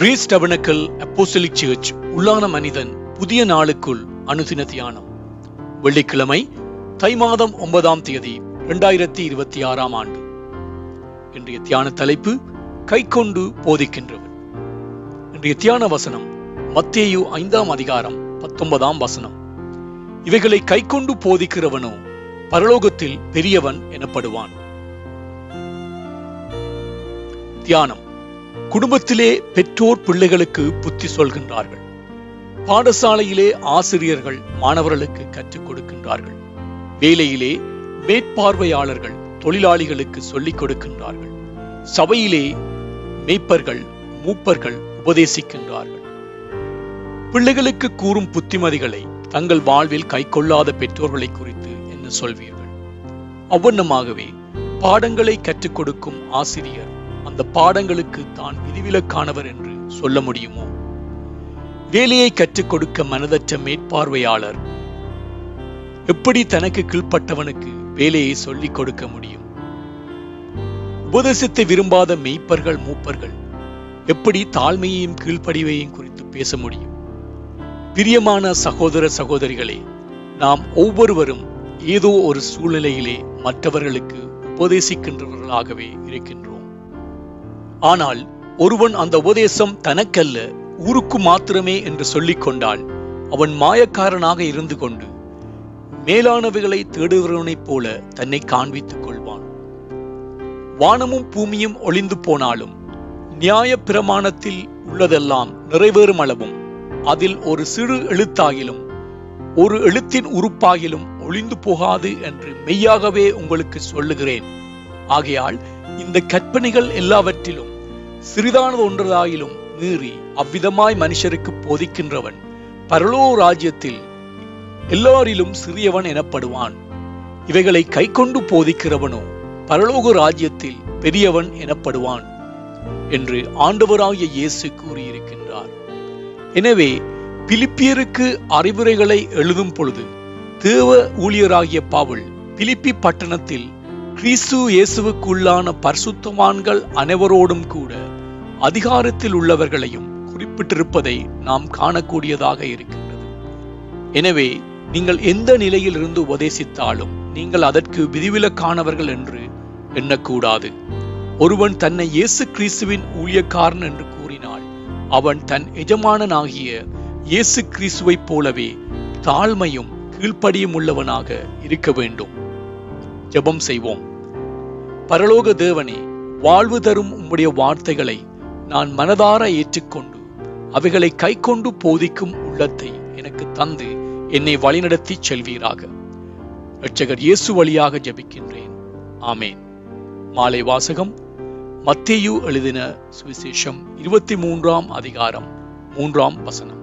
Greece tabernacle apostolic search உள்ளான மனிதன் புதிய நாளுக்குள் அனுதின தியானம். வெள்ளிக்கிழமை தை மாதம் ஒன்பதாம் தேதி இரண்டாயிரத்தி இருபத்தி ஆறாம் ஆண்டு. இன்றைய தியான தலைப்பு கைக்கொண்டு போதிக்கின்றவன். இன்றைய தியான வசனம் மத்தேயு ஐந்தாம் அதிகாரம் பத்தொன்பதாம் வசனம். இவைகளை கைக்கொண்டு போதிக்கிறவனோ பரலோகத்தில் பெரியவன் எனப்படுவான். தியானம். குடும்பத்திலே பெற்றோர் பிள்ளைகளுக்கு புத்தி சொல்கின்றார்கள். பாடசாலையிலே ஆசிரியர்கள் மாணவர்களுக்கு கற்றுக் கொடுக்கின்றார்கள். வேலையிலே மேற்பார்வையாளர்கள் தொழிலாளிகளுக்கு சொல்லிக் கொடுக்கின்றார்கள். சபையிலே மேய்ப்பர்கள் மூப்பர்கள் உபதேசிக்கின்றார்கள். பிள்ளைகளுக்கு கூறும் புத்திமதிகளை தங்கள் வாழ்வில் கைக்கொள்ளாத பெற்றோர்களை குறித்து என்ன சொல்வீர்கள்? அவ்வண்ணமாகவே பாடங்களை கற்றுக் கொடுக்கும் ஆசிரியர் அந்த பாடங்களுக்கு தான் விதிவிலக்கானவர் என்று சொல்ல முடியுமோ? வேலையை கற்றுக் கொடுக்க மனதற்ற மேற்பார்வையாளர் எப்படி தனக்கு கீழ்ப்பட்டவனுக்கு வேலையை சொல்லிக் கொடுக்க முடியும்? உபதேசத்தை விரும்பாத மெய்ப்பர்கள் மூப்பர்கள் எப்படி தாழ்மையையும் கீழ்ப்படிவையும் குறித்து பேச முடியும்? பிரியமான சகோதர சகோதரிகளே நாம் ஒவ்வொருவரும் ஏதோ ஒரு சூழ்நிலையிலே மற்றவர்களுக்கு உபதேசிக்கின்றவர்களாகவே இருக்கின்றோம். ஆனால் ஒருவன் அந்த உபதேசம் தனக்கல்ல ஊருக்கு மாத்திரமே என்று சொல்லிக் கொண்டால் அவன் மாயக்காரனாக இருந்து கொண்டு மேலானவைகளை தேடுகிறவனைப் போல தன்னை காண்பித்துக் கொள்வான். வானமும் பூமியும் ஒளிந்து போனாலும் நியாய பிரமாணத்தில் உள்ளதெல்லாம் நிறைவேறும் அளவும் அதில் ஒரு சிறு எழுத்தாகிலும் ஒரு எழுத்தின் உறுப்பாகிலும் ஒளிந்து போகாது என்று மெய்யாகவே உங்களுக்கு சொல்லுகிறேன். ஆகையால் இந்த கற்பனைகள் எல்லாவற்றிலும் சிறிதானது ஒன்றதாயிலும் மீறி அவ்விதமாய் மனுஷருக்கு போதிக்கின்றவன் பரலோ ராஜ்யத்தில் எல்லாரிலும் சிறியவன் எனப்படுவான். இவைகளை கை கொண்டு போதிக்கிறவனோ பரலோக ராஜ்யத்தில் பெரியவன் எனப்படுவான் என்று ஆண்டவராகிய இயேசு கூறியிருக்கின்றார். எனவே பிலிப்பியருக்கு அறிவுரைகளை எழுதும் பொழுது தேவ ஊழியராகிய பாவல் பிலிப்பி பட்டணத்தில் கிறிஸ்து இயேசுவுக்குள்ளான பரிசுத்தவான்கள் அனைவரோடும் கூட அதிகாரத்தில் உள்ளவர்களையும் குறிப்பிட்டிருப்பதை நாம் காணக்கூடியதாக இருக்கின்றது. எனவே நீங்கள் எந்த நிலையில் இருந்து உபதேசித்தாலும் நீங்கள் அதற்கு விதிவிலக்கானவர்கள் என்று எண்ணக்கூடாது. ஒருவன் தன்னை இயேசு கிறிஸ்துவின் ஊழியக்காரன் என்று கூறினால் அவன் தன் எஜமானனாகிய இயேசு கிறிஸ்துவைப் போலவே தாழ்மையும் கீழ்ப்படியும் உள்ளவனாக இருக்க வேண்டும். ஜெபம் செய்வோம். பரலோக தேவனே வாழ்வு தரும் உம்முடைய வார்த்தைகளை நான் மனதார ஏற்றுக்கொண்டு அவைகளை கைக்கொண்டு போதிக்கும் உள்ளத்தை எனக்கு தந்து என்னை வழிநடத்தி செல்வீராக. இரட்சகர் இயேசு வழியாக ஜபிக்கின்றேன். ஆமேன். மாலை வாசகம். மத்தேயு எழுதின சுவிசேஷம் இருபத்தி மூன்றாம் அதிகாரம் மூன்றாம் வசனம்.